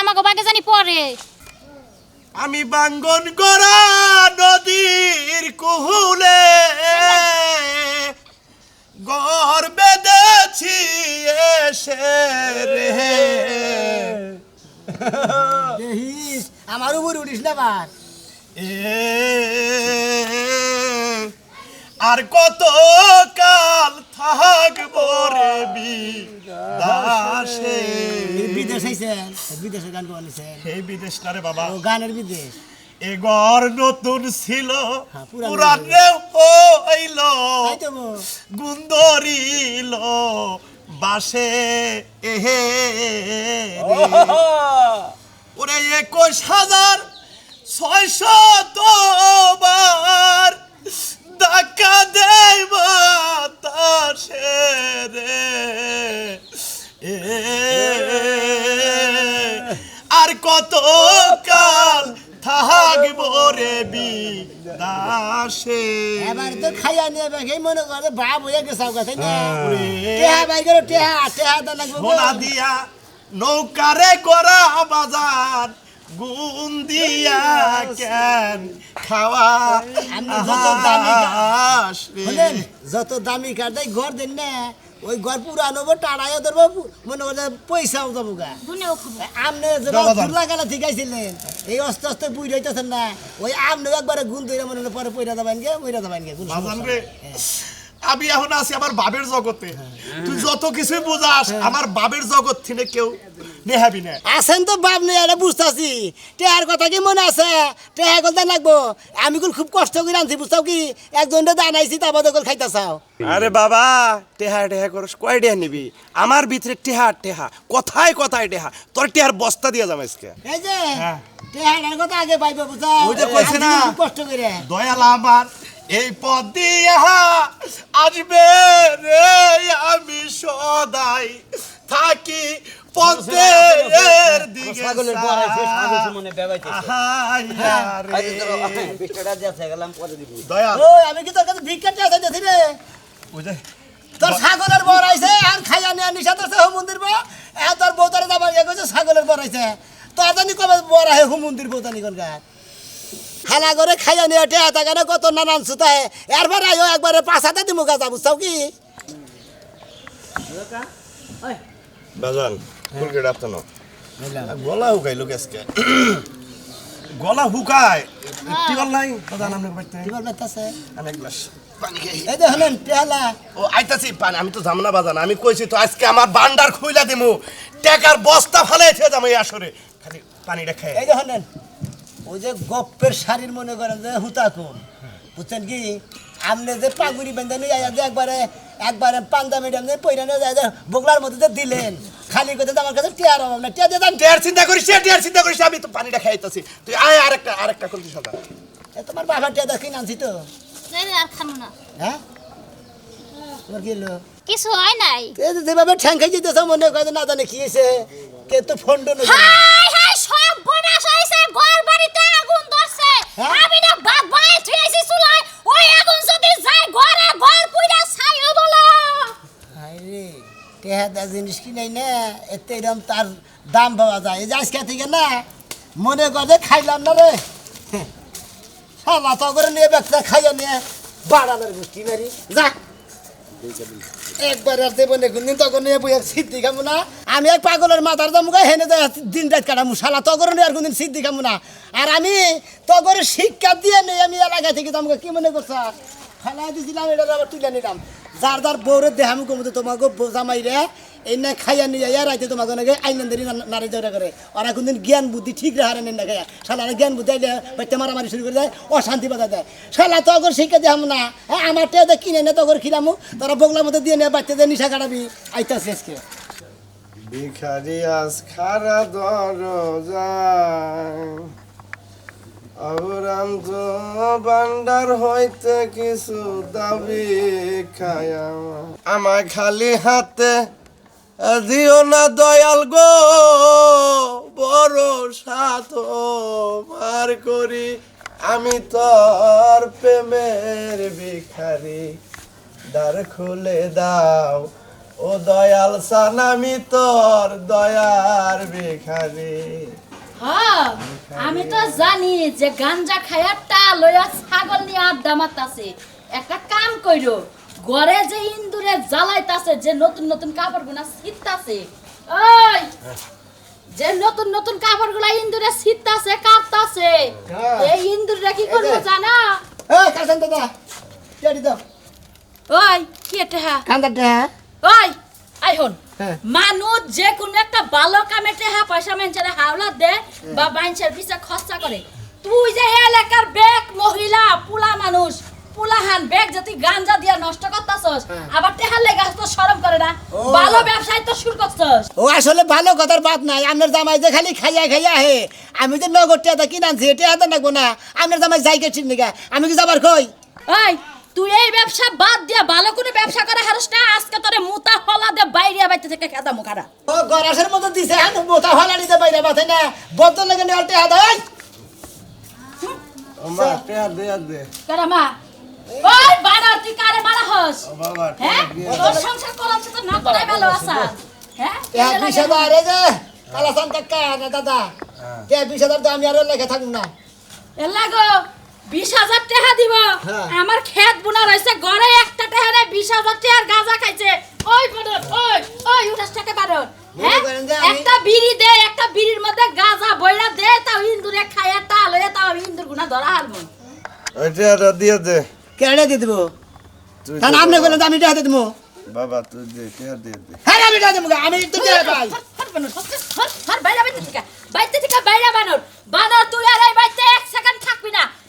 আমাকে বাগে জানি পরে। আমি বাঙ্গন করা নদীর কুহুলে গর বেঁধেছি এসে রে আমার উপর উঠিস না বার এ আর কত কাল থাকব রে বিদেশ হয়েছেন বিদেশে গান গাইছেন এই বিদেশ না রে বাবা। ও গানের বিদেশ। এ ঘর নতুন ছিল হ্যাঁ, পুরানো পুরানে হইল গুন্দরিল বাসে এহে রে। ওরে একুশ হাজার ছয়শো বার ডাকা দেয় বাতাসে রে আর কত কাল থাকব রে বিদাসে এবার তো খাইয়া নিয়ে বেগে মনে করে বাপ হয়ে গেছে তাই না ওরে। টেহা বাই করে টেহা টেহা দা লাগবে। দিয়া নৌকারে করা বাজার গুন দিয়া কেন খাওয়া আমি যত দামি কাঠ দেয় ঘর দেন না। ওই ঘর পুরানো হব টাড়াইও ধরবো মনে করে পয়সাও দেবো গা। দাদা। ফুলা গালা ঠিক আইছিলেন এই অস্তে আস্তে বুঝ হইতেছেন না। ওই আপনি একবারে গুণ ধরে মনে হলো পরে পয়রা দেবেন গে মইরা দেবেন গে আমি এখন আছি আমার বাবের জগতে। তুই যত কিছু বুঝাস আমার বাবের জগৎ থেকে কেউ নেহাবি না। আছেন তো বাপ নেই আরে বুঝতেছি। টেহার কথা কি মনে আছে? টেহা গলতে লাগবো। আমি কোন খুব কষ্ট করে আনছি বুঝতাও কি? একজনটা দানাইছি তা বাদে খাইতে চাও আরে বাবা টেহা টেহা করস কয় টেহা নিবি? আমার ভিতরে টেহা টেহা। কথায় কথায় টেহা। তোর টেহার বস্তা দিয়ে যাম আজকে। এই যে হ্যাঁ। টেহার কথা আগে পাইবে বুঝাও ওই যে কইছে না। কষ্ট করে। দয়াল আমার। এই পথ দিয়ে আসবে রে আমি সদাই থাকি পথের দিকে ছাগলের ছাগল মনে গেলাম পরে দিব। ওই আমি কি তোর কাছে ভিক্ষা টেহা চাইতেছি রে? ওই যে তোর ছাগলের বর আইছে আর খাইয়া নিয়ে নিশা তোর হো মন্দির বা এ তোর বউতারে যাবার কইছে ছাগলের বর আইছে। তো জানি কবে বর আহে হো মন্দির বউতানি কোন খানা করে খাইয়া নিয়ে টেহা থাকানে কত নানান সুতায় এরপর আইও একবারে পাঁচাতে দিমু গাছা বুঝছাও কি? বাজান ফুলকে ডাক্তার গলা হুকাইলো আজকে। গলা হুকায় টিবল নাই? বাজান আপনার বাড়িতে কি বলবে তাছে অনেক গ্লাস। পানি খেয়ে এই যে হলেন টেহালা ও আইতাছি পানি। আমি তো জামনা বাজান। আমি কইছি তো আজকে আমার বান্ডার খুইলা দিমু। টাকার বস্তা ফালাই থেকে যাব এই আসরে। খালি পানিটা খেয়ে এই যে হলেন ওই যে গপ্পের শাড়ির মনে করেন যে হুতা কম বুঝছেন কি? আপনি যে পাগুড়ি বেঁধে নিয়ে যে একবারে একবারে পান্দা মিডিয়াম দিয়ে পয়রা নিয়ে যায় যে বগলার মধ্যে যে দিলেন। খালি করতে আমার কাছে টিয়ার অভাব না টিয়া দিয়ে টিয়ার চিন্তা করিস টিয়ার চিন্তা করিস আমি তো পানিটা খাইতেছি। তুই আয় আরেকটা আরেকটা করছিস সদা এ তোমার বাবা টিয়া দেখি আনছি তো? আর খামু না। হ্যাঁ? তোমার কি হলো? কিছু হয় নাই। এই যে যেভাবে ঠ্যাং খাই যেতেছ মনে করে না জানে কি হয়েছে কে তো ফোন টোন হাই হাই বনাস হইছে ঘর বাড়িতে আগুন ধরছে। হ্যাঁ? আমি না বাপ ভাই থুইছি চুলাই ওই আগুন যদি যায় ঘরে ঘর পুইরা ছাইও বলো আরে টেহা জিনিস কি না এতে এরকম তার দাম পাওয়া যায়। এই যে আজকে থেকে না মনে করে খাইলাম না রে। শালা তো করে নিয়ে ব্যবসা খাইয়া নিয়ে বাড়ানোর গোষ্ঠী মারি যা। একবার আর দেবো না, কোনদিন তখন বই সিদ্ধি না। আমি এক পাগলের মাথার দাম হেনে যায়, দিন রাত কাটামু, শালা নিয়ে আর কোনদিন সিদ্ধি খামু না। আর আমি তগরের শিক্ষা দিয়ে নেই, আমি এলাকা থেকে তোমাকে কি মনে করছ? ফেলাই দিয়েছিলাম এটা আবার তুলে নিলাম। যার যার বউরের দেহ আমি কমতে তোমাকে জামাই রে এই না খাইয়া নিয়ে যাই রাইতে তোমাকে নাকি আইনন্দারি নারী জোরা করে ওরা কোনদিন জ্ঞান বুদ্ধি ঠিক রাহারে নেন না খাইয়া শালা জ্ঞান বুদ্ধি আইলে বাচ্চা মারামারি শুরু করে দেয় অশান্তি বাধা দেয় শালা তগর শিক্ষা দেখাম না হ্যাঁ আমার টেয়ে কিনে নে তগর খিলামু তোরা বগলার মধ্যে দিয়ে নিয়ে বাচ্চাদের নিশা কাটাবি। আইতাছে আজকে ভিখারি আজ খারা দরজা অবরান্ত বান্ডার হইতে কিছু দাবি খায়া আমার। খালি হাতে দিও না দয়াল গো বড় সাথ মার করি। আমি তোর প্রেমের ভিখারি, দ্বার খুলে দাও। ও দয়াল সালামি তোর দয়ার হ্যাঁ আমি তো জানি যে গাঞ্জা খায়া টা লইয়া ছাগল নিয়ে আড্ডা মারতাছে। একটা কাম কইরো ঘরে যে ইন্দুরে জ্বালাইতাছে যে নতুন নতুন কাপড় গুনা ছিটতাছে ওই যে নতুন নতুন কাপড়গুলা ইন্দুরে ছিটতাছে কাঁপতাছে হ্যাঁ। এই ইন্দুরটা কি করব জানা? এই কালচান দাদা কেডি দাও। ওই কি এটা হ্যাঁ? কান্দাটা ওই আই হন। হ্যাঁ। মানুষ যে কোনো একটা ভালো কামে টেহা পয়সা মানুষের হাওলা দে বা মানুষের পিছে খরচা করে। তুই যে এলাকার বেক মহিলা পুলা মানুষ পুলাহান বেগ যদি গাঞ্জা দিয়া নষ্ট করতাছস আবার টেহা লেগে তো শরম করে না। ভালো ব্যবসায় তো শুরু করছস। ও আসলে ভালো কথার বাত নাই। আপনার জামাই যে খালি খাইয়া খাইয়া হে আমি যে নগদ টিয়াটা কিনে এটা হাতে নাকবো না। আপনার জামাই যাই কে চিনি গা আমি কি যাবার কই? তুই এই ব্যবসা বাদ দিয়া ভালো কোনো ব্যবসা করে হারস না আজকে তোরে মুতা হলা দে বাইরে বাইতে থেকে খেদা মুখারা। ও গরাসের মতো দিছে হ্যাঁ মোটা হলা নিতে বাইরে বাতে না বদল লাগে নেওয়ার টিয়া দেয় ও মা টেহা দে আর দে। কারা মা? ওই বাড়া তুই কারে মারা হস? ও বাবা হ্যাঁ? তোর সংসার করাচ্ছে তো না করাই ভালো আসা হ্যাঁ টিয়া বিশ হাজার এই যে কালাসান কাকা না দাদা। টিয়া বিশ হাজার তো আমি আর লেখা থাকুন না। এলা গো বিশ হাজার টাকা দিব। হ্যাঁ। আমার খেত বুনা রয়েছে ঘরে একটা টাকা নেই বিশ হাজার টাকার গাঁজা খাইছে। ওই বাদর ওই ওই উঠাস টাকা হ্যাঁ? আমি- একটা বিড়ি দে একটা বিড়ির মধ্যে গাঁজা বইরা দে তাও ইন্দুরে খাইয়া টাল হয়ে তাও ইন্দুর গুনা ধরা হারবো। ওই টেহাটা দিয়ে দে। কেড়ে দিয়ে দেবো? তুই তাহলে আপনি বললেন তো আমি দিয়ে দেবো। বাবা তুই দে টেহা দিয়ে দে। হ্যাঁ আমি টিয়া দেবো আমি তো টিয়া পাই। বাইরে বাইতে থেকে, বাইতে থেকে বাইরে বানর। বানর, তুই আর এই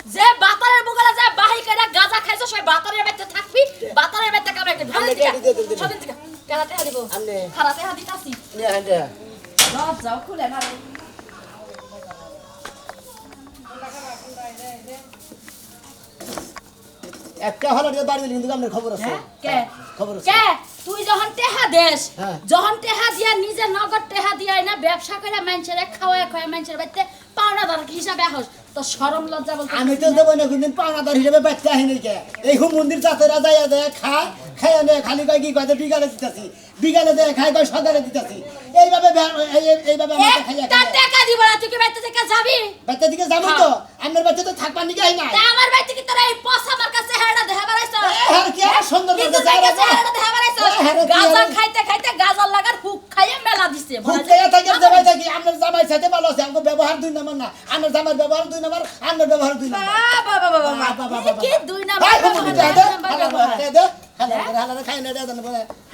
যে বাতারের বুকেলে যায় বাহি করে গাঁজা খাইছো, সেই বাতারের থাকবি, বাতারের কামড়ে খাবি। ভালো। আমনে। হ্যাঁ টিয়া। দরজাও খুলে না রে। একটা হলো টিয়া বাড়ি কিন্তু আপনার খবর আছে হ্যাঁ? কে? খবর আছে কে? তুই যখন টেহা দেস হ্যাঁ। যখন টেহা দিয়া নিজে নগদ টেহা দিয়া না ব্যবসা করে মানুষের খাওয়া খাওয়া মানুষের বাড়িতে পাওনাদার হিসাবে হস তো শরম লজ্জা বলতে আমি তো দেবো না কোনদিন পাওনাদার হিসেবে বাচ্চা আহিনি কে? এই হুম মন্দির চাতেরা যায় দেয় খায় খায় নে খালি কয় কি কয় বিকালে দিতেছি বিকালে দেয় খায় কয় সকালে দিতেছি। এইভাবে খাইয়া টাকা দিব না তুই কি বাড়িতে থেকে যাবি? বাচ্চা দিকে যাব তো। আপনার বাচ্চা তো থাকবার নিকে আই নাই আমার বাড়িতে কি তোরা এই পস আমার কাছে হেড়া দেহা বাড়াইছ? হ্যাঁ, কি সুন্দর কিন্তু করতে তার চাই কাছে হেড়া দেহা বাড়াইছ? এ, হ্যাঁ, কি গাজা খাইতে খাইতে গাজার লাগার হুক খাইয়ে মেলা দিছে বলা যায়। থাকে জামাই সাথে ভালো আছে আমাকে ব্যবহার দুই নাম্বার না। আপনার জামাইয়ের ব্যবহার দুই নাম্বার আপনার ব্যবহার দুই নাম্বার। বাবা, বাবা, বাবা, বাবা, বাবা। বাবা, কি। দুই নাম্বার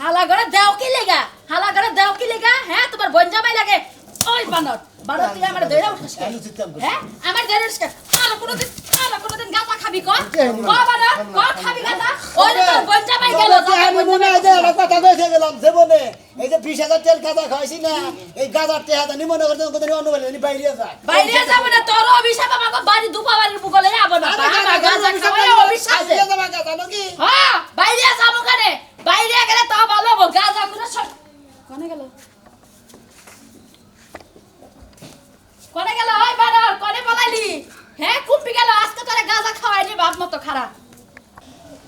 হালা, করে দেও লেগা? হালা করে দেও কি লেগা? হ্যাঁ তোমার বোন জামাই লাগে। ওই বানর বানর তুই আমার দইরা উঠাস করি। হ্যাঁ আমার দইরা উঠাস আর কোনোদিন আর কোনোদিন গাঁজা খাবি ক? কেন? ক বানর ক খাবি গাঁজা? ওই তোর বোন আমি মনে হয় যে কথা কইতে গেলাম জীবনে। এই যে বিশ হাজার তেল গাঁজা খাওয়াইছি না এই গাঁজার টেহাটা নি মনে করতে কোথাও অন্য বলে বাইরে যায়। বাইরে যাব না তোর অভিশাপ আমাকে বাড়ি দুপা বাড়ির বুকলে যাব না। আরে গাঁজা খাওয়াই অভিশাপ দে। খাইয়ে গাঁজা নাকি? হ্যাঁ বাইরে যাব কানে? বাইরে গেলে তা ভালো হব গাঁজা গুলো সব কোনে গেল? কোনে গেল? ওই বানর কোনে পলাইলি হ্যাঁ কুম্পি গেল আজকে তোরে গাঁজা খাওয়াইনি বাপ মতো খারাপ।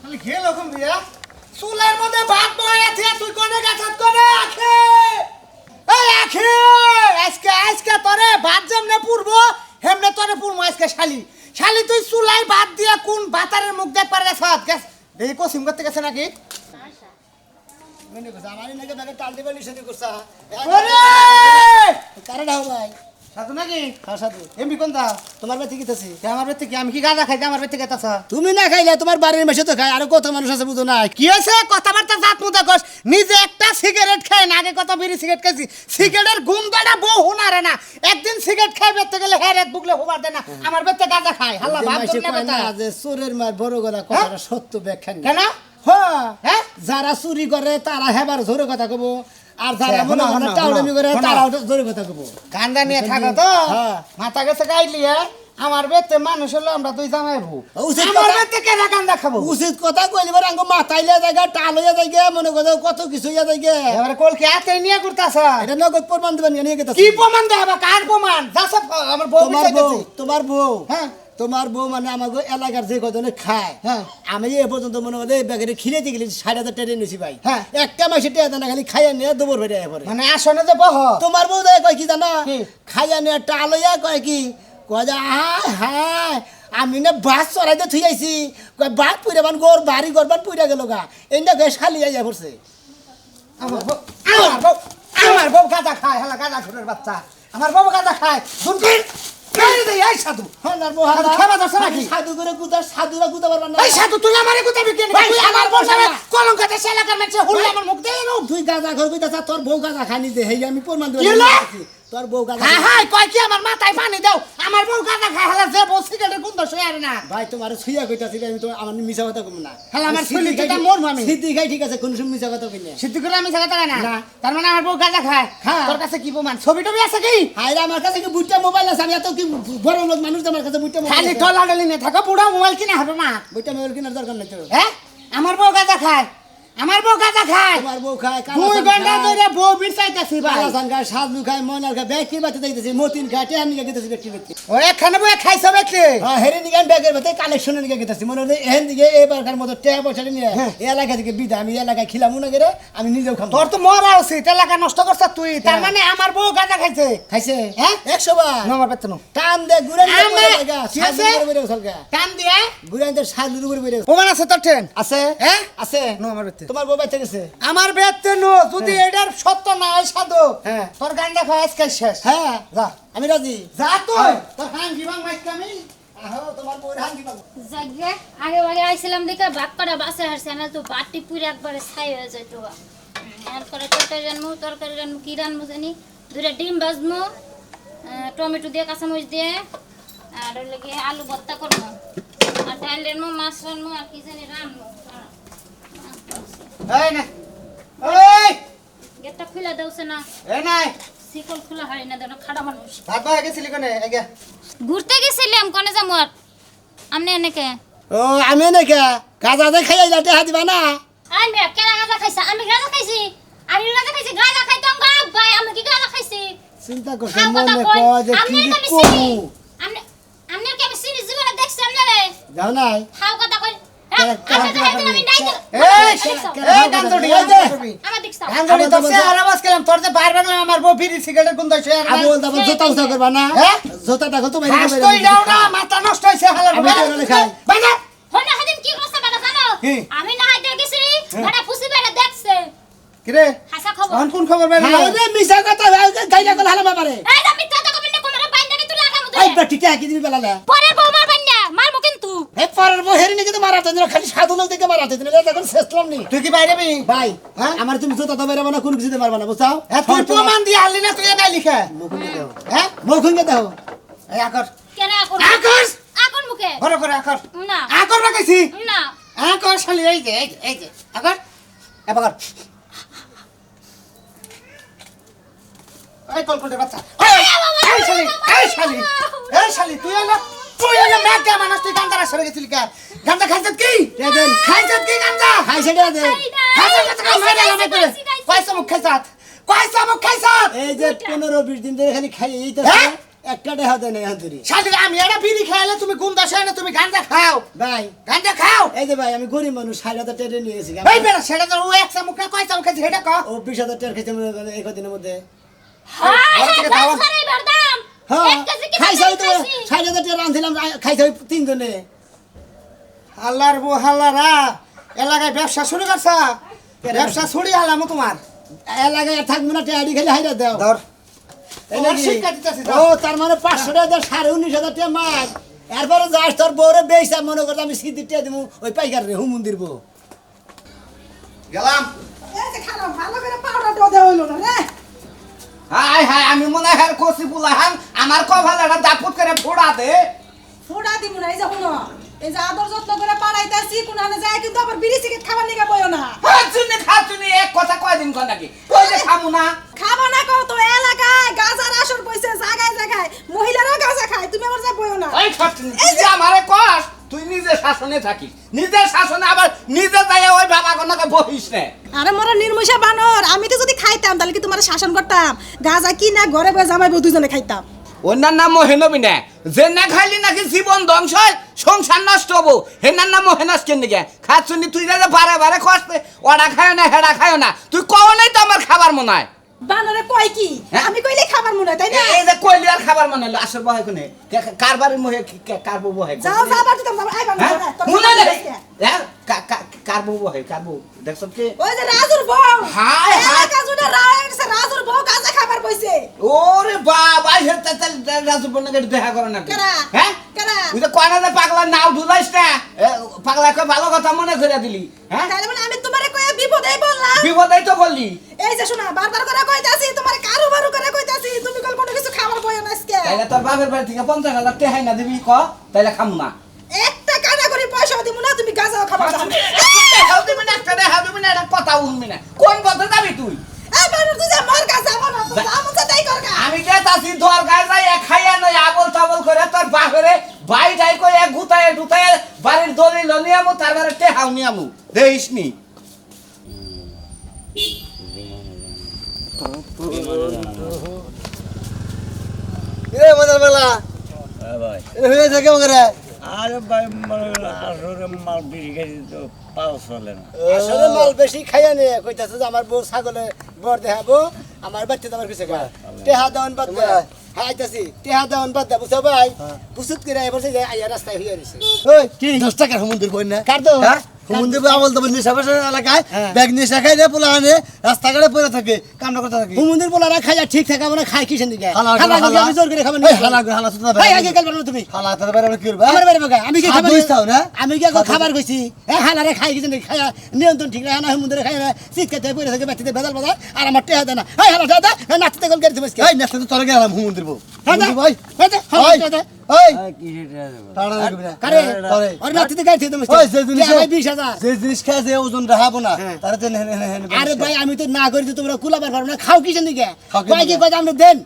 খালি খেয়ে লক্ষণ দিয়া চুলের মধ্যে ভাত বয়াছে তুই কোনে গাছত কোনে আখে এই আখে আজকে আজকে তোরে ভাত যেমনে পুরবো হেমনে তোরে পুরবো আজকে শালি শালি তুই চুলাই ভাত দিয়া কোন বাতারের মুখ দেখ পারে সাত গেছ দেখি কসিম করতে গেছে নাকি সাধু নাকি? এমবি কোন দা তোমার বাড়ি গেতেছি আমার বাড়ি থেকে আমি কি গাঁজা খাইতে আমার বাড়ি থেকে গেতাছ তুমি না খাইলে তোমার বাড়ির মেশে তো খায় আর কত মানুষ আছে বুঝো না কি হয়েছে? কথাবার্তা জাত মুদা কস। নিজে একটা সিগারেট খাই না আগে কত বিড়ি সিগারেট খাইছি। সিগারেটের গুম রে না। একদিন সিগারেট খাই গেলে হ্যাঁ রেত বুকলে হোবার দে না। আমার বেতে গাঁজা খাই হাল্লা ভাব ধরে কয় না যে চোরের মার বড় গলা কথাটা সত্য ব্যাখ্যা। কেন? হ্যাঁ। হ্যাঁ যারা চুরি করে তারা হেবার জোরে কথা কব। আর যারা সে, মনে করে শোনো, টাউডামি করে তারাও জোরে কথা কব গান্দা নিয়ে থাকো তো। হ্যাঁ। মাথা গেছে গাইলি আমার বেতে মানুষ হলো আমরা দুই জামাই উচিত আমার বেতে কেনা গান্দা খাব? উচিত কথা কইলি পরে আঙ্গ মাথাইলে জায়গা টাল হইয়া জায়গা মনে করে কত কিছু হইয়া জায়গা এবারে কলকে হাতে নিয়ে ঘুরতাছ। এটা নগদ প্রমাণ দেবেন নিয়ে গেছে কি প্রমাণ দেখাবা কার প্রমাণ? যাচ্ছে আমার বউ তোমার বউ তোমার বউ। হ্যাঁ। তোমার বউ মানে আমাকে এলাকার যে কজনে খায় হ্যাঁ। আমি এ পর্যন্ত মনে করি ব্যাগের খিলেতে গেলি ষাট হাজার টাকা নিয়েছি ভাই। হ্যাঁ। একটা মাসে টাকা না খালি খাইয়া নিয়ে দুপুর বেড়ে পরে। মানে আসনে যে বহ। তোমার বউ দেয় কয় কি জানো? খাইয়া নিয়ে টালইয়া কয় কি? কয় যে হায় হায় আমি না বাস চড়াইতে থুই আইছি। কয় বাঘ পুইরা বান গোর বাড়ি গোর বান পুইরা গেল গা। এই না গেছ খালি আইয়া পড়ছে। আমার বউ আমার বউ আমার বউ গাঁজা খায় হালা গাঁজা ঘুরের বাচ্চা। আমার বউ গাঁজা খায়। কর এই সাধু খাবা দছে নাকি? সাধু করে গুতা সাধুরা গুতা পারবা না এই সাধু তুই আমারে বিকে ভাই, তুই আমার না। কলঙ্কাতে সেলাকার মাঝে হুল্লা আমার মুখ দিয়ে তুই গাঁজা ঘর তোর বউ গাঁজা খানি দে হেই আমি প্রমাণ? দিছি তোর বউ গাঁজা হ্যাঁ হ্যাঁ কয় কি? আমার মাথায় পানি দাও। আমার বউ গাঁজা খায় হালা যে বউ সিগারেটের গন্ধ শুয়ে আর না। ভাই তোমার কইতাছি আমি তো আমার মিছা কথা কম না। আমার যেটা। সিদ্ধি খাই ঠিক আছে কোন সময় মিছা কথা কই না। সিদ্ধি করে আমি জায়গা না? না। তার মানে আমার বউ গাঁজা খায়। খায়। তোর কাছে কি প্রমাণ? ছবি টবি আছে কি? হায় রে, আমার কাছে কি বুটটা মোবাইল আছে? আমি এত কি বড় লোক মানুষ আমার কাছে বুটটা মোবাইল খালি। টলা ডলি নিয়ে থাকো বুড়া মোবাইল কিনে হবে না বুটটা মোবাইল কেনার দরকার নাই তো। হ্যাঁ? আমার বউ গাঁজা খায়। আমার বউ গাঁজা খায়। তোমার বউ খায় দুই ঘণ্টা ধরে বউ বিরসাইতেছি ভাই। কালাসান সাজলু খায় ময়নার খায় ব্যাগ কি দিতেছি মতিন খায় নিকে গেতেছি ব্যক্তি ব্যক্তি ও এখানে বউ খাইছো বেকলে হ্যাঁ হেরে নিকে ব্যাগের ভিতরে কালেকশনের নিকে গেতেছি মনে হয় এহেন দিকে এবারকার মতো টেহা পয়সা নিয়ে এই এলাকা থেকে বিদা আমি এলাকায় খিলাম করে আমি নিজেও খাম। তোর তো মরা উচিত এলাকা নষ্ট করছ তুই। তার হ্যাঁ। মানে আমার বউ গাঁজা খাইছে। খাইছে? হ্যাঁ? একশো বার। আমার বেতন টান দে ঘুরে? কাম দিয়ে? ঘুরে সাজলুর উপরে প্রমাণ আছে তোর ট্রেন আছে? হ্যাঁ? আছে। নো আমার বেতন তোমার বউ বাচ্চা গেছে? আমার বেতন যদি এটার সত্য না হয় সাধু। হ্যাঁ। তোর গান্ডা খাওয়া আজকে শেষ। হ্যাঁ যা আমি রাজি। যা তুই। তোর মাইকে আমি। আহো তোমার বউর হাঙ্গি পাবো জাগে আগে আগে আইছিলাম দেখে ভাগ করা বাসে হারছে না তো বাটি পুরে একবারে ছাই হয়ে যায় তো। এর পরে তরকারি রানমু তরকারি কি রানমু জানি? দুটা ডিম টমেটো দিয়ে কাঁচামরিচ দিয়ে আর ওই আলু ভর্তা করব আর ডাল রানমু মাছ রানমু আর কি জানি রানমু। এই না। এই। গেটটা খুলে দেওছে না এই নাই শিকল খোলা হয় না দেন খাড়া মানুষ। ভাত গেছিলি কোনে? আগে ঘুরতে গেছিলাম কনে যাব আর? আমনে এনেকে। ও আমি নাকি গাজা দে খাই যাতে হাত দিবা না? আমি কেনা গাঁজা খাইছা? আমি গাঁজা খাইছি। আমি গাঁজা খাইছি গাঁজা খাইতাম গা ভাই আমি কি গাঁজা খাইছি? চিন্তা করছে মনে কয় যে কি আমনে আমি চিনি আমনে আমনে কি আমি চিনি জীবনে দেখছি আমনে যাও নাই? খাও কথা কই আমার বাংলা বউ বিড়ি সিগারেটের আর উঠা করবা না? হ্যাঁ? দেখো তো বাইরে হাস বাইরে তো বাইরে যাও না মাথা নষ্ট হইছে হালার আমি খাই। বাইরে হনে হাদিন কি করছে বেটা জানো? আমি না হাইতে গেছি বেটা ফুসি বেটা দেখছে। কি রে হাসা খবর। কোন খবর বের হাই মিছা কথা গাইলা কল হালা মারে এই মিথ্যা তো কমিনে কোমরে বাইন্দা তুই লাগা মুদে এই বাটি কি দিবি বেলালে পরের বউ মার বাইন্দা মারমু কিন্তু হে পরের বউ হেরি নাকি তো মারাতে দিন খালি সাধু লোক দেখে মারাতে দিন এটা এখন শেষলাম নি তুই কি বাইরে ভাই হ্যাঁ? আমার তুমি জোতা তো বেরাবো না কোনো কিছু দিতে পারবা না বুঝছাও? এ তুই প্রমাণ দিয়ে আনলি না তুই নাই লিখে। মুখুঙ্গে দাও। হ্যাঁ? মুখুঙ্গে দাও। এই আকর। কেন আকর? আকর! আকর মুখে? ঘরে ঘরে আকর। না। আকর বাকাইছি না। আকর শালি এই যে এই যে, আকর? এ পাকর এই কলকটে বাচ্চা। এই, এই শালি এই শালি এই শালি তুই এলো। তুই এলো মেঘা মানুষ তুই গান্দা সরে গেছিলি কা? গান্দা খাইছত কি দে দেন খাইছত কি? গান্দা খাই সেটা দে খাইছত কি? মেরে লামে করে কয়সা মুখ খাইছত কয়সা মুখ খাইছত এই যে পনেরো বিশ দিন ধরে খালি খাই এই তো হ্যাঁ? একটা দেহা দেয় না হাতুরি শালি আমি এটা বিড়ি খাইলে তুমি গুন্দা না তুমি গান্দা খাও। ভাই। গান্দা খাও। এই যে ভাই আমি গরিব মানুষ ষাট হাজার টাকা নিয়ে গেছি এই বেটা সেটা তো ও এক চামুক না কয় চামুক খাইছে সেটা কও ও বিশ হাজার টাকা খেতে মনে করেন এই কদিনের মধ্যে। বাস হ্যাঁ খাইছে ওই তো খাইছি। ষাট হাজার টাকা রাঁধছিলাম খাইছে ওই তিনজনে। হাল্লার বউ হাল্লারা এলাকায় ব্যবসা শুরু করছা? ব্যবসা ছুড়ি হালামো তোমার। এলাকায় আর থাকব না টাকা খালি হাইরা দাও। ধর। ও তার মানে পাঁচশো টাকা সাড়ে উনিশ হাজার টাকা মাছ। এরপরে যাস তোর বউরে বেইসা মনে করতে আমি সিদ্ধি দিব ওই পাইকার রে হুমন্দির বউ। গেলাম। এই যে খারাপ ভালো করে পাউডারটা দেওয়া হইল না রে। হাই হাই আমি মনে হয় কষি বুলাহাম আমার কভালাটা দাপুত করে ফোড়া দে। ফোড়া দিব না এই যে শুনো এই যে আদর যত্ন করে পাড়াইতেছি কোন হানে যায় কিন্তু আবার বিড়ি সিগারেট খাবার নিকে বইও না। হাচুনি খাচুনি এক কথা কয়দিন কন নাকি? কইলে খামু না? খাব না কও তো এলাকায় গাজার আসর বইছে জায়গায় জায়গায় মহিলারাও গাজা খায় তুমি আবার যা বইও না। ওই খাচুনি তুই যে আমারে কস তুই নিজে শাসনে থাকিস। নিজের শাসনে আবার নিজে যাই ওই বাবা কনাকে বহিস নে। আরে মোরা নির্মুষা বানর আমি তো যদি খাইতাম তাহলে কি তোমার শাসন করতাম? গাজা কি না ঘরে বয়ে জামাই বউ দুজনে খাইতাম। ওনার নাম মহেনবী না যে না খাইলি নাকি জীবন ধ্বংস হয় সংসার নষ্ট হব। হেনার নাম মহেনাস কেন দিকে খাচ্ছনি তুই যাতে বারে বারে কষ্টে ওরা খায় না হেরা খায় না। তুই কও নাই তো আমার খাবার মনে হয়? বানরে কয় কি? হ্যাঁ? আমি কইলে খাবার মনে হয়, তাই না? এই যে কইলি আর খাবার মনে হলো আসল বহে কোনে? কার মহে কার বউ বহে? যাও যাও বাড়ি তো আই বাবা হ্যাঁ? তোর শুনে সামনে নে। আজকে। হ্যাঁ? কার বউ বহে কার বউ? দেখছ কি? ওই যে রাজুর বউ। হায়, হায়। জুড়ে রাজুর বউ কাজে খাবার বইছে। তেল রাজু বনে গেট দেখা করে না হ্যাঁ? তুই তো কয়না পাগলা নাও ধুলাইস না? এ, ভালো কথা মনে করে দিলি। হ্যাঁ? তাহলে মানে আমি তোমারে কয়ে বিপদেই বললাম বিপদেই তো বললি এই যে শোনা বারবার করে কইতাছি তোমার কারু বারু করে কইতাছি তুমি কল কোনো কিছু খাবার বইও না আজকে। তোর বাপের বাড়ি থেকে পঞ্চাশ হাজার টেহাই না দিবি ক? তাইলে খাম না। একটা কানা করে পয়সা দিব না তুমি গাজাও দেখাও দিবি না। একটা দেখাও দিবি না কথা উঠবি না। কোন পথে যাবি তুই? কর গা। আমি কে তাসি তোর গায়ে যাই এক খাইয়া নই আবল তাবল করে তোর বাপরে বাই যাই কই এক গুতায় গুতায় বাড়ির দলিল নিয়ামু তারপরে টেহাও নিয়ামু। দেইস নি? এ মজার বেলা? এ হয়ে থাকে মগরে আরে ভাই আসলে মাল বেশি খাইছি তো পাও চলে না। আসলে মাল বেশি খাইয়া নে কইতাছে যে আমার বউ ছাগলে বর দেখাবো। আমার বাচ্চা তোমার কিছু গা টেহা দেওয়ান বাদ হ্যাঁ আইতাছি। টেহা দেওয়ান বাদ দে বুঝছ ভাই? বুঝুত করে এবার আইয়া রাস্তায় হইয়া রইছে। কি দশ টাকার সমুদ্র না? কার তো হুমন্দির বই আমল তোমার নেশা ফেশা এলাকায় হ্যাঁ। ব্যাগ নেশা খাই রে পোলা আনে রাস্তাঘাটে পড়ে থাকে কামনা করতে থাকে। হুমুন্দির বলারা খাইয়া ঠিক থাকে আমরা খাই কিসের দিকে? হালা হালা হালা। জোর করে খাবেন হালা হালা সুতা ভাই আগে কাল পারো তুমি? হালা তার বাইরে কি করব? আমার বাড়ি বাগা আমি কি খাবার ইচ্ছাও না? আমি কি খাবার কইছি? এ হালারে খাই খায়া নিয়ন্ত্রণ ঠিক রাখে না হুমুন্দিরে খাই না শীতকাতে পড়ে থাকে বাচ্চাদের ভেজাল বাজার আর আমার টেহা দেয় না। এই হালা টেহা দে নাচতে গেল গাড়ি তুমি এই নেশা তো তোরে গেলাম হুমন্দির বউ। ভাই ওই কি কারে? তোরে নাচতে তুমি ওই যে জিনিস হাজার যে জিনিস খায় যে ওজন রাখাবো না হ্যাঁ। তারে তো হেনে হেনে হেনে আরে ভাই আমি তো না করি তো তোমরা কুলাবার পারো না খাও কিসের দিকে খাও কি কয় কি দিকে? কয় আপনি দেন?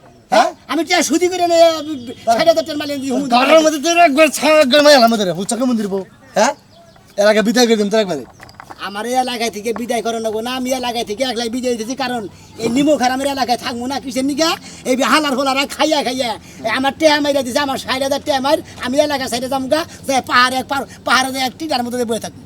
আমি টিয়া সুদি করে নে ষাট হাজার মালিয়ে দিই ঘরের মধ্যে তোর একবার ছাড় একবার আমাদের হুচাকে মন্দির বউ হ্যাঁ? এর আগে বিদায় করে দিম তোর একবারে। আমার এই এলাকায় থেকে বিদায় করে নেব না আমি এলাকায় থেকে একলাই বিদায় দিতেছি কারণ এই নিমো খারামের এলাকায় থাকব না কিসের নিকা এই হালার ফোলারা খাইয়া খাইয়া আমার টেহা মাইরা দিছে আমার ষাট হাজার টেহা মার আমি এলাকা সাইডে যাব গা পাহাড়ে পাহাড়ে এক টিটার মধ্যে বয়ে থাকব।